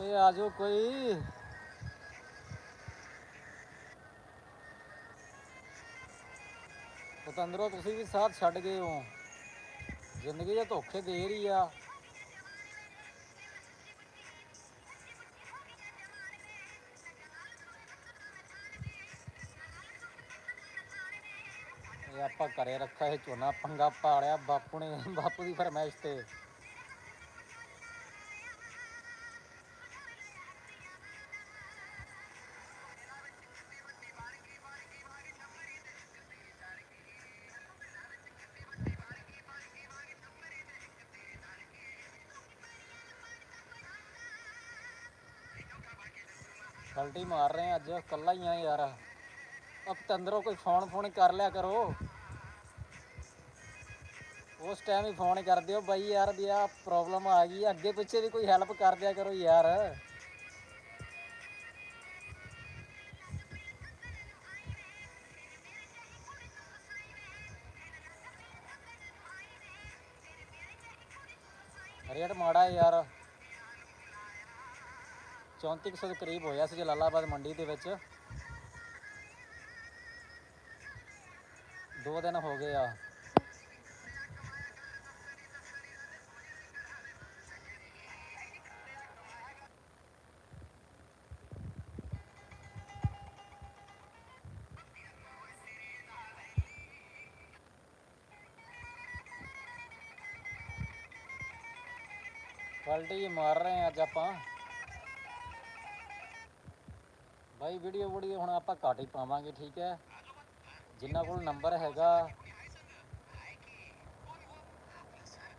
ਓਏ ਆ ਜਾਓ ਕੋਈ। ਪਤੰਦਰੋ, ਤੁਸੀਂ ਵੀ ਸਾਥ ਛੱਡ ਗਏ ਹੋ। ਜ਼ਿੰਦਗੀ ਦੇ ਧੋਖੇ ਦੇ ਰਹੀ ਆ। ਇਹ ਆਪਾਂ ਘਰੇ ਰੱਖਿਆ ਇਹ ਝੋਨਾ, ਪੰਗਾ ਪਾੜਿਆ ਬਾਪੂ ਨੇ, ਬਾਪੂ ਦੀ ਫਰਮਾਇਸ਼ ਤੇ। ਕਲਟੀ ਮਾਰ ਰਹੇ ਆ ਅੱਜ ਕੱਲਾ ਹੀ ਆ ਯਾਰ। ਅਬ ਕੋਈ ਫੋਨ ਫੋਨ ਕਰ ਲਿਆ ਕਰੋ। ਉਸ ਟਾਈਮ ਹੀ ਫੋਨ ਕਰ ਦਿਓ। ਬਾਈ ਯਾਰ ਵੀ ਆ ਪ੍ਰੋਬਲਮ ਆ ਗਈ। ਅੱਗੇ ਪਿੱਛੇ ਵੀ ਕੋਈ ਹੈਲਪ ਕਰ ਦਿਆ ਕਰੋ ਯਾਰ। ਰੇਟ ਮਾੜਾ ਹੈ ਯਾਰ। 3400 ਦੇ ਕਰੀਬ ਹੋਇਆ ਸੀ ਜਲਾਲਾਬਾਦ ਮੰਡੀ ਦੇ ਵਿੱਚ। ਦੋ ਦਿਨ ਹੋ ਗਏ ਆ। ਕੁਆਲਿਟੀ ਮਾਰ ਰਹੇ ਆ ਅੱਜ ਆਪਾਂ। ਬਾਈ ਵੀਡੀਓ ਵੀਡੀਓ ਹੁਣ ਆਪਾਂ ਘੱਟ ਹੀ ਪਾਵਾਂਗੇ, ਠੀਕ ਹੈ? ਜਿਨ੍ਹਾਂ ਕੋਲ ਨੰਬਰ ਹੈਗਾ,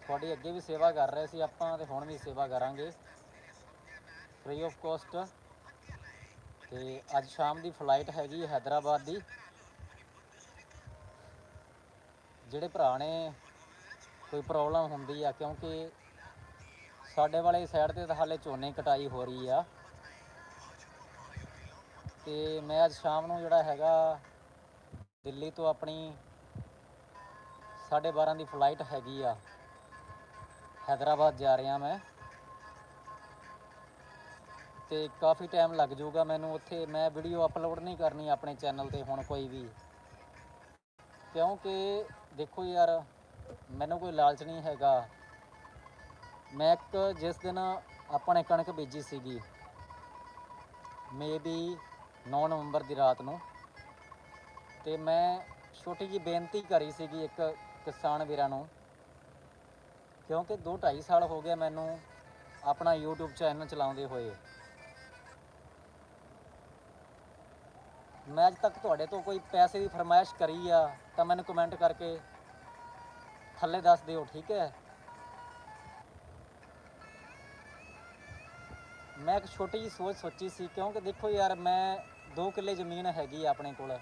ਤੁਹਾਡੀ ਅੱਗੇ ਵੀ ਸੇਵਾ ਕਰ ਰਹੇ ਸੀ ਆਪਾਂ ਤੇ ਹੁਣ ਵੀ ਸੇਵਾ ਕਰਾਂਗੇ। ਫ੍ਰੀ ਆਫ ਕੋਸਟ ਤੇ ਅੱਜ ਸ਼ਾਮ ਦੀ ਫਲਾਈਟ ਹੈਗੀ ਹੈਦਰਾਬਾਦ ਦੀ। ਜਿਹੜੇ ਭਰਾ ਨੇ ਕੋਈ ਪ੍ਰੋਬਲਮ ਹੁੰਦੀ ਆ, ਕਿਉਂਕਿ ਸਾਡੇ ਵਾਲੇ ਸਾਈਡ ਤੇ ਤਾਂ ਹਾਲੇ ਝੋਨੇ ਕਟਾਈ ਹੋ ਰਹੀ ਆ। ਤੇ ਮੈਂ ਅੱਜ ਸ਼ਾਮ ਨੂੰ ਜਿਹੜਾ ਹੈਗਾ ਦਿੱਲੀ ਤੋਂ ਆਪਣੀ 12:30 ਦੀ ਫਲਾਈਟ ਹੈਗੀ ਆ। ਹੈਦਰਾਬਾਦ ਜਾ ਰਿਹਾ ਮੈਂ। ਤੇ ਕਾਫੀ ਟਾਈਮ ਲੱਗ ਜਾਊਗਾ ਮੈਨੂੰ ਉੱਥੇ। ਮੈਂ ਵੀਡੀਓ ਅਪਲੋਡ ਨਹੀਂ ਕਰਨੀ ਆਪਣੇ ਚੈਨਲ ਤੇ ਹੁਣ ਕੋਈ ਵੀ। ਕਿਉਂਕਿ ਦੇਖੋ ਯਾਰ, ਮੈਨੂੰ ਕੋਈ ਲਾਲਚ ਨਹੀਂ ਹੈਗਾ। ਮੈਂ ਇੱਕ ਜਿਸ ਦਿਨ ਆਪਾਂ ਨੇ ਕਣਕ ਬੀਜੀ ਸੀਗੀ। ਮੇਬੀ 9 ਨਵੰਬਰ ਦੀ ਰਾਤ ਨੂੰ। ਤੇ ਮੈਂ ਛੋਟੀ ਜੀ ਬੇਨਤੀ ਕਰੀ ਸੀਗੀ ਇੱਕ ਕਿਸਾਨ ਵੀਰਾਂ ਨੂੰ, ਕਿਉਂਕਿ 2 2.5 ਸਾਲ ਹੋ ਗਏ ਮੈਨੂੰ ਆਪਣਾ YouTube ਚੈਨਲ ਚਲਾਉਂਦੇ ਹੋਏ। ਮੈਂ ਅੱਜ ਤੱਕ ਤੁਹਾਡੇ ਤੋਂ ਕੋਈ ਪੈਸੇ ਦੀ ਫਰਮਾਇਸ਼ ਕਰੀ ਆ ਤਾਂ ਮੈਨੂੰ ਕਮੈਂਟ ਕਰਕੇ ਥੱਲੇ ਦੱਸ ਦਿਓ, ਠੀਕ ਹੈ? ਮੈਂ ਇੱਕ ਛੋਟੀ ਜੀ ਸੋਚ ਸੋਚੀ ਸੀ, ਕਿਉਂਕਿ ਦੇਖੋ ਯਾਰ ਮੈਂ 2 ਕਿੱਲੇ ਜ਼ਮੀਨ ਹੈਗੀ ਆ ਆਪਣੇ ਕੋਲ।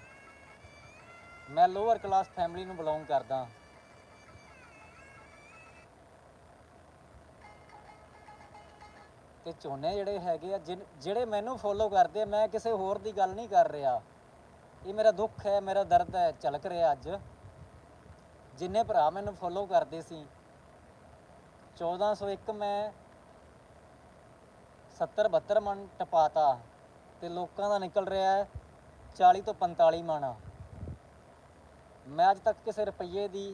ਮੈਂ ਲੋਅਰ ਕਲਾਸ ਫੈਮਿਲੀ ਨੂੰ ਬਿਲੋਂਗ ਕਰਦਾ। ਤੇ ਝੋਨੇ ਜਿਹੜੇ ਹੈਗੇ ਆ, ਜਿਨ- ਜਿਹੜੇ ਮੈਨੂੰ ਫੋਲੋ ਕਰਦੇ ਆ, ਮੈਂ ਕਿਸੇ ਹੋਰ ਦੀ ਗੱਲ ਨਹੀਂ ਕਰ ਰਿਹਾ। ਇਹ ਮੇਰਾ ਦੁੱਖ ਹੈ, ਮੇਰਾ ਦਰਦ ਹੈ, ਝਲਕ ਰਿਹਾ ਅੱਜ। ਜਿੰਨੇ ਭਰਾ ਮੈਨੂੰ ਫੋਲੋ ਕਰਦੇ ਸੀ 1401 ਮੈਂ 70 72 ਮਣ ਟਪਾਤਾ ਤੇ ਲੋਕਾਂ ਦਾ ਨਿਕਲ ਰਿਹਾ ਹੈ 40 ਤੋਂ 45 ਮਣ। ਮੈਂ ਅੱਜ ਤੱਕ ਕਿਸੇ ਰੁਪਈਏ ਦੀ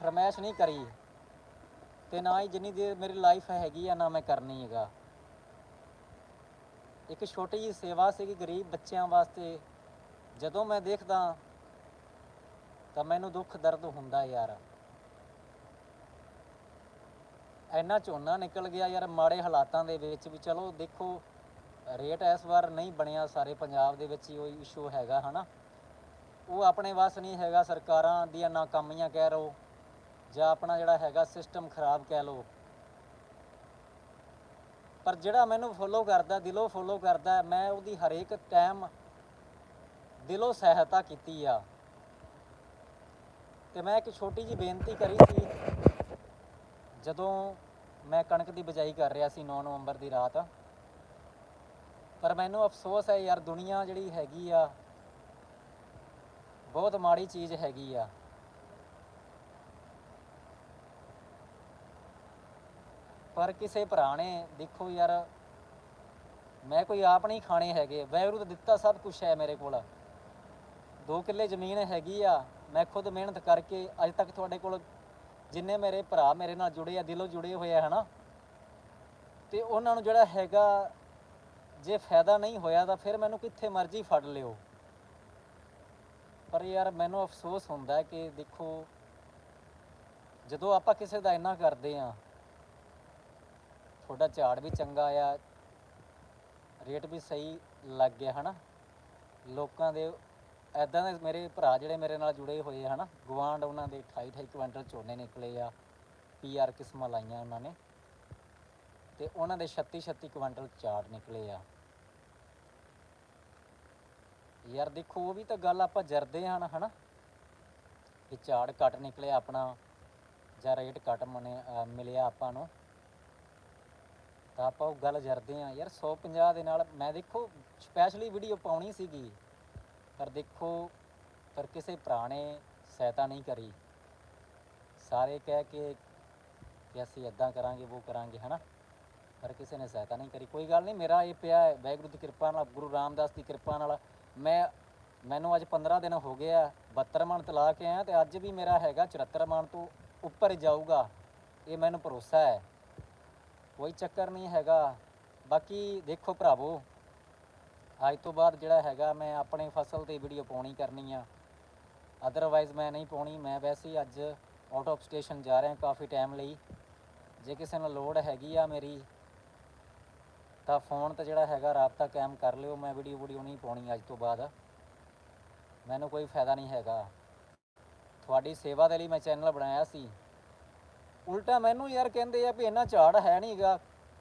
ਫਰਮਾਇਸ਼ ਨਹੀਂ ਕਰੀ ਤੇ ਨਾ ਹੀ ਜਿੰਨੀ ਦੇਰ ਮੇਰੀ ਲਾਈਫ ਹੈਗੀ ਆ, ਨਾ ਮੈਂ ਕਰਨੀ ਹੈਗਾ। ਇੱਕ ਛੋਟੀ ਜਿਹੀ ਸੇਵਾ ਸੀਗੀ ਗਰੀਬ ਬੱਚਿਆਂ ਵਾਸਤੇ। ਜਦੋਂ ਮੈਂ ਦੇਖਦਾ ਤਾਂ ਮੈਨੂੰ ਦੁੱਖ ਦਰਦ ਹੁੰਦਾ ਯਾਰ। ਇੰਨਾ ਝੋਨਾ ਨਿਕਲ ਗਿਆ ਯਾਰ, ਮਾੜੇ ਹਾਲਾਤਾਂ ਦੇ ਵਿੱਚ ਵੀ ਚਲੋ ਦੇਖੋ, ਰੇਟ ਇਸ ਵਾਰ ਨਹੀਂ ਬਣਿਆ, ਸਾਰੇ ਪੰਜਾਬ ਦੇ ਵਿੱਚ ਹੀ ਉਹ ਇਸ਼ੂ ਹੈਗਾ, ਹਨਾ। ਉਹ ਆਪਣੇ ਵੱਸ ਨਹੀਂ ਹੈਗਾ, ਸਰਕਾਰਾਂ ਦੀਆਂ ਨਾਕਾਮੀਆਂ ਕਹਿ ਰੋ ਜਾਂ ਆਪਣਾ ਜਿਹੜਾ ਹੈਗਾ ਸਿਸਟਮ ਖਰਾਬ ਕਹਿ ਲੋ ਪਰ ਜਿਹੜਾ ਮੈਨੂੰ ਫੋਲੋ ਕਰਦਾ, ਦਿਲੋਂ ਫੋਲੋ ਕਰਦਾ, ਮੈਂ ਉਹਦੀ ਹਰੇਕ ਟਾਈਮ ਦਿਲੋਂ ਸਹਾਇਤਾ ਕੀਤੀ ਆ। ਤੇ ਮੈਂ ਇੱਕ ਛੋਟੀ ਜੀ ਬੇਨਤੀ ਕਰੀ ਸੀ ਜਦੋਂ ਮੈਂ ਕਣਕ ਦੀ ਬਜਾਈ ਕਰ ਰਿਹਾ ਸੀ 9 ਨਵੰਬਰ ਦੀ ਰਾਤ, ਪਰ ਮੈਨੂੰ ਅਫਸੋਸ ਹੈ ਯਾਰ, ਦੁਨੀਆ ਜਿਹੜੀ ਹੈਗੀ ਆ, ਬਹੁਤ ਮਾੜੀ ਚੀਜ਼ ਹੈਗੀ ਆ। ਪਰ ਕਿਸੇ ਭਰਾ ਨੇ ਦੇਖੋ ਯਾਰ, ਮੈਂ ਕੋਈ ਆਪ ਨਹੀਂ ਖਾਣੇ ਹੈਗੇ ਵੈਗਰੂ ਤਾਂ ਦਿੱਤਾ ਸਭ ਕੁਝ ਹੈ ਮੇਰੇ ਕੋਲ। ਦੋ ਕਿੱਲੇ ਜ਼ਮੀਨ ਹੈਗੀ ਆ, ਮੈਂ ਖੁਦ ਮਿਹਨਤ ਕਰਕੇ ਅੱਜ ਤੱਕ ਤੁਹਾਡੇ ਕੋਲ ਜਿੰਨੇ ਮੇਰੇ ਭਰਾ ਮੇਰੇ ਨਾਲ ਜੁੜੇ ਆ, ਦਿਲੋਂ ਜੁੜੇ ਹੋਏ ਆ, ਹਨਾ? ਤੇ ਉਹਨਾਂ ਨੂੰ ਜਿਹੜਾ ਹੈਗਾ, ਜੇ ਫਾਇਦਾ ਨਹੀਂ ਹੋਇਆ ਤਾਂ ਫਿਰ ਮੈਨੂੰ ਕਿੱਥੇ ਮਰਜ਼ੀ ਫੜ ਲਿਓ। ਪਰ ਯਾਰ ਮੈਨੂੰ ਅਫਸੋਸ ਹੁੰਦਾ ਕਿ ਦੇਖੋ, ਜਦੋਂ ਆਪਾਂ ਕਿਸੇ ਦਾ ਇੰਨਾ ਕਰਦੇ ਆ ਤੁਹਾਡਾ ਝਾੜ ਵੀ ਚੰਗਾ ਆ, ਰੇਟ ਵੀ ਸਹੀ ਲੱਗ ਗਿਆ, ਹਨਾ? ਲੋਕਾਂ ਦੇ ਐਦਾਂ ਦੇ ਮੇਰੇ ਭਰਾ ਜਿਹੜੇ ਮੇਰੇ ਨਾਲ ਜੁੜੇ ਹੋਏ ਆ ਹਨਾ ਗਵਾਂਡ ਉਹਨਾਂ ਦੇ 28 28 ਕੁਇੰਟਲ ਝੋਨੇ ਨਿਕਲੇ ਆ ਪੀਆਰ ਕਿਸਮਾਂ ਲਾਈਆਂ ਉਹਨਾਂ ਨੇ। ਤੇ ਉਹਨਾਂ ਦੇ 36 36 ਕੁਇੰਟਲ ਝਾੜ ਨਿਕਲੇ ਆ। ਯਾਰ ਦੇਖੋ, ਉਹ ਵੀ ਤਾਂ ਗੱਲ ਆਪਾਂ ਜਰਦੇ ਹਨ ਹਨਾ? ਕਿ ਝਾੜ ਘੱਟ ਨਿਕਲਿਆ ਆਪਣਾ, ਜਾਂ ਰੇਟ ਘੱਟ ਮਨੇ ਮਿਲਿਆ ਆਪਾਂ ਨੂੰ। ਤਾਂ ਆਪਾਂ ਉਹ ਗੱਲ ਜਰਦੇ ਆ ਯਾਰ 150 ਦੇ ਨਾਲ ਮੈਂ ਦੇਖੋ, ਸਪੈਸ਼ਲੀ ਵੀਡੀਓ ਪਾਉਣੀ ਸੀਗੀ। ਪਰ ਦੇਖੋ, ਪਰ ਕਿਸੇ ਭਰਾ ਨੇ ਸਹਾਇਤਾ ਨਹੀਂ ਕਰੀ। ਸਾਰੇ ਕਹਿ ਕੇ ਕਿ ਅਸੀਂ ਇਦਾਂ ਕਰਾਂਗੇ, ਉਹ ਕਰਾਂਗੇ, ਹਨਾ? ਪਰ ਕਿਸੇ ਨੇ ਸਹਾਇਤਾ ਨਹੀਂ ਕਰੀ। ਕੋਈ ਗੱਲ ਨਹੀਂ, ਮੇਰਾ ਇਹ ਪਿਆ ਹੈ, ਵਾਹਿਗੁਰੂ ਦੀ ਕਿਰਪਾ ਨਾਲ, ਗੁਰੂ ਰਾਮਦਾਸ ਦੀ ਕਿਰਪਾ ਨਾਲ, ਮੈਂ, ਮੈਨੂੰ ਅੱਜ 15 ਦਿਨ ਹੋ ਗਿਆ ਆ 72 ਮਣ ਤਲਾ ਕੇ ਆਇਆ ਤੇ ਅੱਜ ਵੀ ਮੇਰਾ ਹੈਗਾ 74 ਮਣ ਤੋਂ ਉੱਪਰ ਜਾਊਗਾ। ਇਹ ਮੈਨੂੰ ਭਰੋਸਾ ਹੈ। ਕੋਈ ਚੱਕਰ ਨਹੀਂ ਹੈਗਾ। ਬਾਕੀ ਦੇਖੋ ਭਰਾਵੋ ਅੱਜ ਤੋਂ ਬਾਅਦ ਜਿਹੜਾ ਹੈਗਾ ਮੈਂ ਆਪਣੇ ਫਸਲ ਤੇ ਵੀਡੀਓ ਪਾਉਣੀ ਕਰਨੀ ਆ। ਅਦਰਵਾਈਜ਼ ਮੈਂ ਨਹੀਂ ਪਾਉਣੀ। ਮੈਂ ਵੈਸੇ ਹੀ ਅੱਜ ਆਊਟ ਆਫ ਸਟੇਸ਼ਨ ਜਾ ਰਿਹਾ ਕਾਫੀ ਟਾਈਮ ਲਈ। ਜੇ ਕਿਸੇ ਨੂੰ ਲੋੜ ਹੈਗੀ ਆ ਮੇਰੀ, ਤਾਂ ਫੋਨ ਤੇ ਜਿਹੜਾ ਹੈਗਾ ਰਾਬਤਾ ਕਾਇਮ ਕਰ ਲਿਓ। ਮੈਂ ਵੀਡੀਓ ਵੀਡੀਓ ਨਹੀਂ ਪਾਉਣੀ ਅੱਜ ਤੋਂ ਬਾਅਦ। ਮੈਨੂੰ ਕੋਈ ਫਾਇਦਾ ਨਹੀਂ ਹੈਗਾ। ਤੁਹਾਡੀ ਸੇਵਾ ਦੇ ਲਈ ਮੈਂ ਚੈਨਲ ਬਣਾਇਆ ਸੀ। ਉਲਟਾ ਮੈਨੂੰ ਯਾਰ ਕਹਿੰਦੇ ਆ ਵੀ ਇੰਨਾ ਝਾੜ ਹੈ ਨਹੀਂਗਾ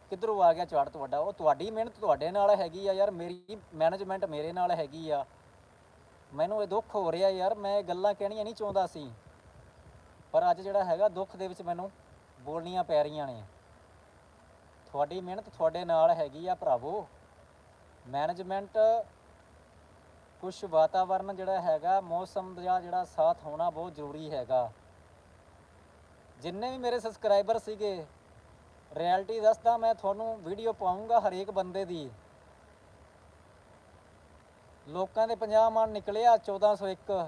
ਕਿੱਧਰੋਂ ਆ ਗਿਆ ਝਾੜ ਤੁਹਾਡਾ? ਉਹ ਤੁਹਾਡੀ ਮਿਹਨਤ ਤੁਹਾਡੇ ਨਾਲ ਹੈਗੀ ਆ ਯਾਰ, ਮੇਰੀ ਮੈਨੇਜਮੈਂਟ ਮੇਰੇ ਨਾਲ ਹੈਗੀ ਆ। ਮੈਨੂੰ ਇਹ ਦੁੱਖ ਹੋ ਰਿਹਾ ਯਾਰ, ਮੈਂ ਇਹ ਗੱਲਾਂ ਕਹਿਣੀਆਂ ਨਹੀਂ ਚਾਹੁੰਦਾ ਸੀ। ਪਰ ਅੱਜ ਜਿਹੜਾ ਹੈਗਾ ਦੁੱਖ ਦੇ ਵਿੱਚ ਮੈਨੂੰ ਬੋਲਣੀਆਂ ਪੈ ਰਹੀਆਂ ਨੇ। ਤੁਹਾਡੀ ਮਿਹਨਤ ਤੁਹਾਡੇ ਨਾਲ ਹੈਗੀ ਆ ਭਰਾਵੋ। ਮੈਨੇਜਮੈਂਟ ਕੁਝ ਵਾਤਾਵਰਨ ਜਿਹੜਾ ਹੈਗਾ, ਮੌਸਮ ਦਾ ਜਿਹੜਾ ਸਾਥ ਹੋਣਾ ਬਹੁਤ ਜ਼ਰੂਰੀ ਹੈਗਾ। ਜਿੰਨੇ ਵੀ ਮੇਰੇ ਸਬਸਕ੍ਰਾਈਬਰ ਸੀਗੇ ਰਿਐਲਿਟੀ ਦੱਸਦਾ, ਮੈਂ ਤੁਹਾਨੂੰ ਵੀਡੀਓ ਪਾਉਂਗਾ ਹਰੇਕ ਬੰਦੇ ਦੀ। ਲੋਕਾਂ ਦੇ 50 ਮਣ ਨਿਕਲਿਆ 1401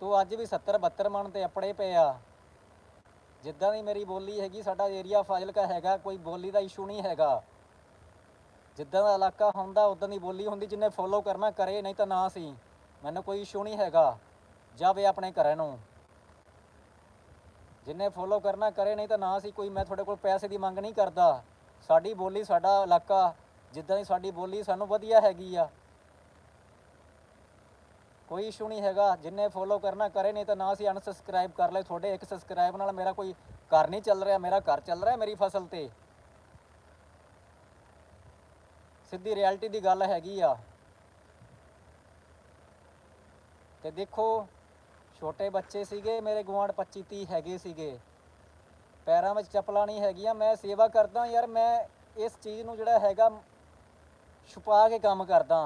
ਤੋਂ ਅੱਜ ਵੀ 70 72 ਮਣ ਤੇ ਅਪੜੇ ਪਏ ਆ। ਜਿੱਦਾਂ ਦੀ ਮੇਰੀ ਬੋਲੀ ਹੈਗੀ, ਸਾਡਾ ਏਰੀਆ ਫਾਜ਼ਿਲਕਾ ਹੈਗਾ, ਕੋਈ ਬੋਲੀ ਦਾ ਇਸ਼ੂ ਨਹੀਂ ਹੈਗਾ। ਜਿੱਦਾਂ ਦਾ ਇਲਾਕਾ ਹੁੰਦਾ ਉਦਾਂ ਦੀ ਬੋਲੀ ਹੁੰਦੀ, ਜਿੰਨੇ ਫੋਲੋ ਕਰਨਾ ਕਰੇ, ਨਹੀਂ ਤਾਂ ਨਾ ਸੀ ਮੈਨੂੰ ਕੋਈ ਇਸ਼ੂ ਨਹੀਂ ਹੈਗਾ। ਜਾਵੇ ਆਪਣੇ ਘਰਾਂ ਨੂੰ। ਜਿੰਨੇ ਫੋਲੋ ਕਰਨਾ ਕਰੇ, ਨਹੀਂ ਤਾਂ ਨਾ ਸੀ ਕੋਈ, ਮੈਂ ਤੁਹਾਡੇ ਕੋਲ ਪੈਸੇ ਦੀ ਮੰਗ ਨਹੀਂ ਕਰਦਾ। ਸਾਡੀ ਬੋਲੀ ਸਾਡਾ ਇਲਾਕਾ, ਜਿੱਦਾਂ ਦੀ ਸਾਡੀ ਬੋਲੀ ਸਾਨੂੰ ਵਧੀਆ ਹੈਗੀ ਆ। ਕੋਈ ਇਸ਼ੂ ਨਹੀਂ ਹੈਗਾ। ਜਿੰਨੇ ਫੋਲੋ ਕਰਨਾ ਕਰੇ, ਨਹੀਂ ਤਾਂ ਨਾ ਅਸੀਂ ਅਨਸਬਸਕ੍ਰਾਈਬ ਕਰ ਲੈ ਤੁਹਾਡੇ ਇੱਕ ਸਬਸਕ੍ਰਾਈਬ ਨਾਲ ਮੇਰਾ ਕੋਈ ਘਰ ਨਹੀਂ ਚੱਲ ਰਿਹਾ, ਮੇਰਾ ਘਰ ਚੱਲ ਰਿਹਾ ਮੇਰੀ ਫਸਲ ਤੇ। ਸਿੱਧੀ ਰਿਐਲਿਟੀ ਦੀ ਗੱਲ ਹੈਗੀ ਆ। ਤੇ ਦੇਖੋ ਛੋਟੇ ਬੱਚੇ ਸੀਗੇ, ਮੇਰੇ ਗੁਆਂਢ 25 30 ਹੈਗੇ ਸੀਗੇ। ਪੈਰਾਂ ਵਿੱਚ ਚੱਪਲਾਂ ਨਹੀਂ ਹੈਗੀਆਂ, ਮੈਂ ਸੇਵਾ ਕਰਦਾ ਯਾਰ, ਮੈਂ ਇਸ ਚੀਜ਼ ਨੂੰ ਜਿਹੜਾ ਹੈਗਾ ਛੁਪਾ ਕੇ ਕੰਮ ਕਰਦਾ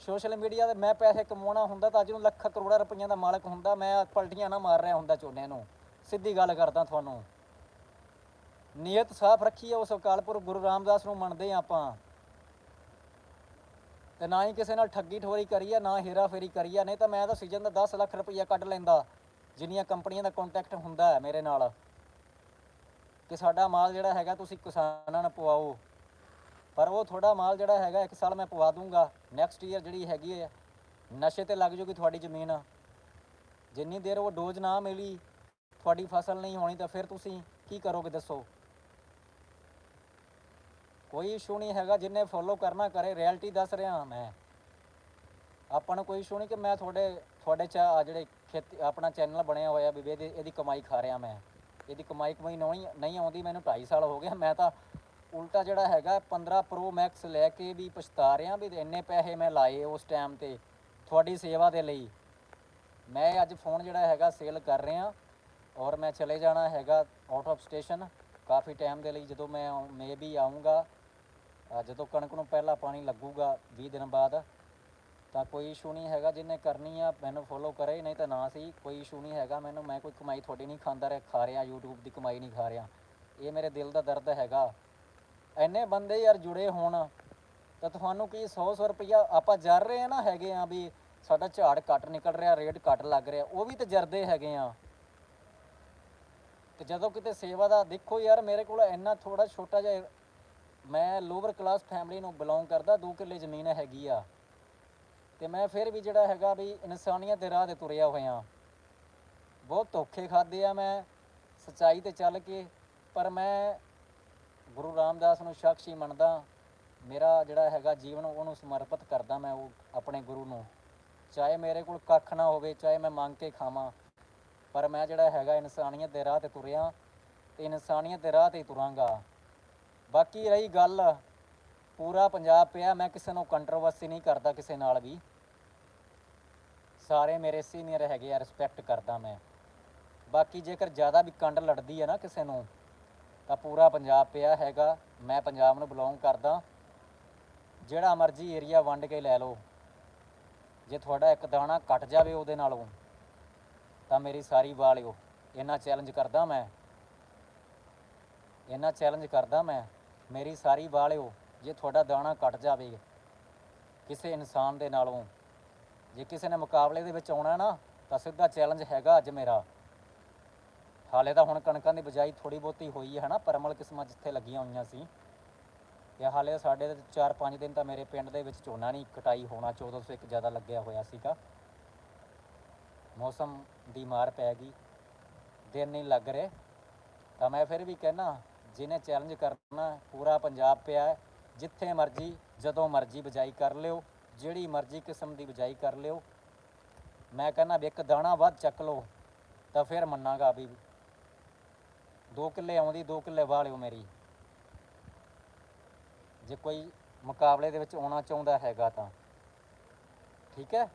ਸੋਸ਼ਲ ਮੀਡੀਆ ਤੇ ਮੈਂ ਪੈਸੇ ਕਮਾਉਣਾ ਹੁੰਦਾ ਤਾਂ ਅੱਜ ਨੂੰ ਲੱਖਾਂ ਕਰੋੜਾਂ ਰੁਪਈਆਂ ਦਾ ਮਾਲਕ ਹੁੰਦਾ, ਮੈਂ ਪਲਟੀਆਂ ਨਾ ਮਾਰ ਰਿਹਾ ਹੁੰਦਾ ਝੋਨੇ ਨੂੰ। ਸਿੱਧੀ ਗੱਲ ਕਰਦਾ ਤੁਹਾਨੂੰ। ਨੀਅਤ ਸਾਫ਼ ਰੱਖੀ ਹੈ ਉਸ ਅਕਾਲਪੁਰ ਗੁਰੂ ਰਾਮਦਾਸ ਨੂੰ ਮੰਨਦੇ ਹਾਂ ਆਪਾਂ। ਤੇ ਨਾ ਹੀ ਕਿਸੇ ਨਾਲ ਠੱਗੀ ਠੋਰੀ ਕਰੀ ਆ ਨਾ ਹੇਰਾ ਫੇਰੀ ਕਰੀ ਆ ਨਹੀਂ ਤਾਂ ਮੈਂ ਤਾਂ ਸੀਜ਼ਨ ਦਾ 10 ਲੱਖ ਰੁਪਈਆ ਕੱਢ ਲੈਂਦਾ। ਜਿੰਨੀਆਂ ਕੰਪਨੀਆਂ ਦਾ ਕੰਟੈਕਟ ਹੁੰਦਾ ਹੈ ਮੇਰੇ ਨਾਲ। ਕਿ ਸਾਡਾ ਮਾਲ ਜਿਹੜਾ ਹੈਗਾ ਤੁਸੀਂ ਕਿਸਾਨਾਂ ਨੂੰ ਪਵਾਓ। ਪਰ ਉਹ ਥੋੜਾ ਮਾਲ ਜਿਹੜਾ ਹੈਗਾ ਇੱਕ ਸਾਲ ਮੈਂ ਪਵਾ ਦੂੰਗਾ। ਨੈਕਸਟ ਈਅਰ ਜਿਹੜੀ ਹੈਗੀ ਹੈ, ਨਸ਼ੇ ਤੇ ਲੱਗ ਜੂਗੀ ਤੁਹਾਡੀ ਜ਼ਮੀਨ। ਜਿੰਨੀ ਦੇਰ ਉਹ ਡੋਜ਼ ਨਾ ਮਿਲੀ, ਤੁਹਾਡੀ ਫਸਲ ਨਹੀਂ ਹੋਣੀ ਤਾਂ ਫਿਰ ਤੁਸੀਂ ਕੀ ਕਰੋਗੇ ਦੱਸੋ? ਕੋਈ ਇਸ਼ੂ ਨਹੀਂ ਹੈਗਾ, ਜਿੰਨੇ ਫੋਲੋ ਕਰਨਾ ਕਰੇ ਰਿਐਲਿਟੀ ਦੱਸ ਰਿਹਾ ਹਾਂ ਮੈਂ। ਆਪਾਂ ਨੂੰ ਕੋਈ ਇਸ਼ੂ ਨਹੀਂ ਕਿ ਮੈਂ ਤੁਹਾਡੇ ਤੁਹਾਡੇ ਚ ਆ ਜਿਹੜੇ ਖੇਤੀ, ਆਪਣਾ ਚੈਨਲ ਬਣਿਆ ਹੋਇਆ ਵੀ ਇਹਦੀ ਇਹਦੀ ਕਮਾਈ ਖਾ ਰਿਹਾ ਮੈਂ। ਇਹਦੀ ਕਮਾਈ ਕਮਾਈ ਨਹੀਂ ਨਹੀਂ ਆਉਂਦੀ, ਮੈਨੂੰ 2.5 ਸਾਲ ਹੋ ਗਿਆ। ਮੈਂ ਤਾਂ ਉਲਟਾ ਜਿਹੜਾ ਹੈਗਾ 15 ਪ੍ਰੋ ਮੈਕਸ ਲੈ ਕੇ ਵੀ ਪਛਤਾ ਰਿਹਾ ਵੀ ਇੰਨੇ ਪੈਸੇ ਮੈਂ ਲਾਏ ਉਸ ਟਾਈਮ ਤੇ, ਤੁਹਾਡੀ ਸੇਵਾ ਦੇ ਲਈ। ਮੈਂ ਅੱਜ ਫੋਨ ਜਿਹੜਾ ਹੈਗਾ ਸੇਲ ਕਰ ਰਿਹਾ ਔਰ ਮੈਂ ਚਲੇ ਜਾਣਾ ਹੈਗਾ ਆਊਟ ਆਫ ਸਟੇਸ਼ਨ ਕਾਫੀ ਟਾਈਮ ਦੇ ਲਈ ਜਦੋਂ ਮੈਂ ਮੇ ਵੀ ਆਉਂਗਾ ਅ, ਜਦੋਂ ਕਣਕ ਨੂੰ ਪਹਿਲਾ ਪਾਣੀ ਲੱਗੂਗਾ 20 ਦਿਨ ਬਾਅਦ ਤਾਂ ਕੋਈ ਇਸ਼ੂ ਨਹੀਂ ਹੈਗਾ ਜਿਹਨੇ ਕਰਨੀ ਆ ਮੈਨੂੰ ਫੋਲੋ ਕਰੇ ਨਹੀਂ ਤਾਂ ਨਾ ਸੀ ਕੋਈ ਇਸ਼ੂ ਨਹੀਂ ਹੈਗਾ ਮੈਨੂੰ ਮੈਂ ਕੋਈ ਕਮਾਈ ਤੁਹਾਡੀ ਨਹੀਂ ਖਾਂਦਾ ਰਿਹਾ ਖਾ ਰਿਹਾ YouTube ਦੀ ਕਮਾਈ ਨਹੀਂ ਖਾ ਰਿਹਾ। ਇਹ ਮੇਰੇ ਦਿਲ ਦਾ ਦਰਦ ਹੈਗਾ। ਐਨੇ ਬੰਦੇ ਯਾਰ ਜੁੜੇ ਹੋਣ ਤਾਂ ਤੁਹਾਨੂੰ ਕੀ 100 100 ਰੁਪਇਆ ਆਪਾਂ ਜਰ ਰਹੇ ਆ ਨਾ ਹੈਗੇ ਆ ਵੀ ਸਾਡਾ ਝਾੜ ਘੱਟ ਨਿਕਲ ਰਿਹਾ ਰੇਟ ਘੱਟ ਲੱਗ ਰਿਹਾ ਉਹ ਵੀ ਤੇ ਜਰਦੇ ਹੈਗੇ ਆ। ਤੇ ਜਦੋਂ ਕਿਤੇ ਸੇਵਾ ਦਾ ਦੇਖੋ ਯਾਰ ਮੇਰੇ ਕੋਲ ਇੰਨਾ ਥੋੜਾ ਛੋਟਾ ਜਿਹਾ ਮੈਂ ਲੋਅਰ ਕਲਾਸ ਫੈਮਿਲੀ ਨੂੰ ਬਿਲੋਂਗ ਕਰਦਾ, ਦੋ ਕਿੱਲੇ ਜ਼ਮੀਨ ਹੈਗੀ ਆ। ਤੇ ਮੈਂ ਫਿਰ ਵੀ ਜਿਹੜਾ ਹੈਗਾ ਵੀ ਇਨਸਾਨੀਅਤ ਦੇ ਰਾਹ ਤੇ ਤੁਰਿਆ ਹੋਇਆ। ਬਹੁਤ ਧੋਖੇ ਖਾਦੇ ਆ ਮੈਂ, ਸੱਚਾਈ ਤੇ ਚੱਲ ਕੇ। ਪਰ ਮੈਂ ਗੁਰੂ ਰਾਮਦਾਸ ਨੂੰ ਸ਼ਖਸੀ ਮੰਨਦਾ, ਮੇਰਾ ਜਿਹੜਾ ਹੈਗਾ ਜੀਵਨ, ਉਹਨੂੰ ਸਮਰਪਿਤ ਕਰਦਾ ਮੈਂ ਉਹ ਆਪਣੇ ਗੁਰੂ ਨੂੰ। ਚਾਹੇ ਮੇਰੇ ਕੋਲ ਕੱਖ ਨਾ ਹੋਵੇ, ਚਾਹੇ ਮੈਂ ਮੰਗ ਕੇ ਖਾਵਾਂ, ਪਰ ਮੈਂ ਜਿਹੜਾ ਹੈਗਾ ਇਨਸਾਨੀਅਤ ਦੇ ਰਾਹ ਤੇ ਤੁਰਿਆ, ਤੇ ਇਨਸਾਨੀਅਤ ਦੇ ਰਾਹ ਤੇ ਹੀ ਤੁਰਾਂਗਾ। ਬਾਕੀ ਰਹੀ ਗੱਲ, ਪੂਰਾ ਪੰਜਾਬ ਪਿਆ, ਮੈਂ ਕਿਸੇ ਨੂੰ ਕੰਟਰੋਵਰਸੀ ਨਹੀਂ ਕਰਦਾ ਕਿਸੇ ਨਾਲ ਵੀ। ਸਾਰੇ ਮੇਰੇ ਸੀਨੀਅਰ ਹੈਗੇ ਆ ਰਿਸਪੈਕਟ ਕਰਦਾ ਮੈਂ। ਬਾਕੀ ਜੇਕਰ ਜ਼ਿਆਦਾ ਵੀ ਕੰਡ ਲੜਦੀ ਹੈ ਨਾ ਕਿਸੇ ਨੂੰ, ਤਾਂ ਪੂਰਾ ਪੰਜਾਬ ਪਿਆ ਹੈਗਾ, ਮੈਂ ਪੰਜਾਬ ਨੂੰ ਬਿਲੋਂਗ ਕਰਦਾ। ਜਿਹੜਾ ਮਰਜ਼ੀ ਏਰੀਆ ਵੰਡ ਕੇ ਲੈ ਲਓ। ਜੇ ਤੁਹਾਡਾ ਇੱਕ ਦਾਣਾ ਕੱਟ ਜਾਵੇ ਉਹਦੇ ਨਾਲੋਂ, ਤਾਂ ਮੇਰੀ ਸਾਰੀ ਵਾਲਿਓ। ਇਹਨਾਂ ਚੈਲੰਜ ਕਰਦਾ ਮੈਂ। ਇਹਨਾਂ ਚੈਲੰਜ ਕਰਦਾ ਮੈਂ। ਮੇਰੀ ਸਾਰੀ ਵਾਲਿਓ, ਜੇ ਤੁਹਾਡਾ ਦਾਣਾ ਕੱਟ ਜਾਵੇ ਕਿਸੇ ਇਨਸਾਨ ਦੇ ਨਾਲੋਂ, ਜੇ ਕਿਸੇ ਨੇ ਮੁਕਾਬਲੇ ਦੇ ਵਿੱਚ ਆਉਣਾ ਨਾ, ਤਾਂ ਸਿੱਧਾ ਚੈਲੰਜ ਹੈਗਾ ਅੱਜ ਮੇਰਾ। ਹਾਲੇ ਤਾਂ ਹੁਣ ਕਣਕਾਂ ਦੀ ਬਿਜਾਈ ਥੋੜੀ ਬਹੁਤੀ ਹੋਈ ਹੈ ਨਾ ਪਰਮਲ ਕਿਸਮਾਂ ਜਿੱਥੇ ਲੱਗੀਆਂ ਹੋਈਆਂ ਸੀ। ਤੇ ਹਾਲੇ ਸਾਡੇ 4-5 ਦਿਨ ਤਾਂ ਮੇਰੇ ਪਿੰਡ ਦੇ ਵਿੱਚ ਝੋਨਾ ਨਹੀਂ, ਕਟਾਈ ਹੋਣਾ 1401 ਜ਼ਿਆਦਾ ਲੱਗਿਆ ਹੋਇਆ ਸੀਗਾ। ਮੌਸਮ ਦੀ ਮਾਰ ਪੈ ਗਈ, ਦਿਨ ਨਹੀਂ ਲੱਗ ਰਹੇ। ਤਾਂ ਮੈਂ ਫਿਰ ਵੀ ਕਹਿਣਾ ਜਿਹਨੇ ਚੈਲੰਜ ਕਰਨਾ, ਪੂਰਾ ਪੰਜਾਬ ਪਿਆ ਹੈ। ਜਿੱਥੇ ਮਰਜ਼ੀ, ਜਦੋਂ ਮਰਜ਼ੀ ਬਿਜਾਈ ਕਰ ਲਿਓ। ਜਿਹੜੀ ਮਰਜ਼ੀ ਕਿਸਮ ਦੀ ਬਿਜਾਈ ਕਰ ਲਿਓ। ਮੈਂ ਕਹਿੰਦਾ ਵੀ ਇੱਕ ਦਾਣਾ ਵੱਧ ਚੱਕ ਲਓ, ਤਾਂ ਫਿਰ ਮੰਨਾਗਾ ਵੀ 2 ਕਿੱਲੇ ਆਉਂਦੀ 2 ਕਿੱਲੇ ਵਾਹ ਲਿਓ ਮੇਰੀ। ਜੇ ਕੋਈ ਮੁਕਾਬਲੇ ਦੇ ਵਿੱਚ ਆਉਣਾ ਚਾਹੁੰਦਾ ਹੈਗਾ ਤਾਂ। ਠੀਕ ਹੈ?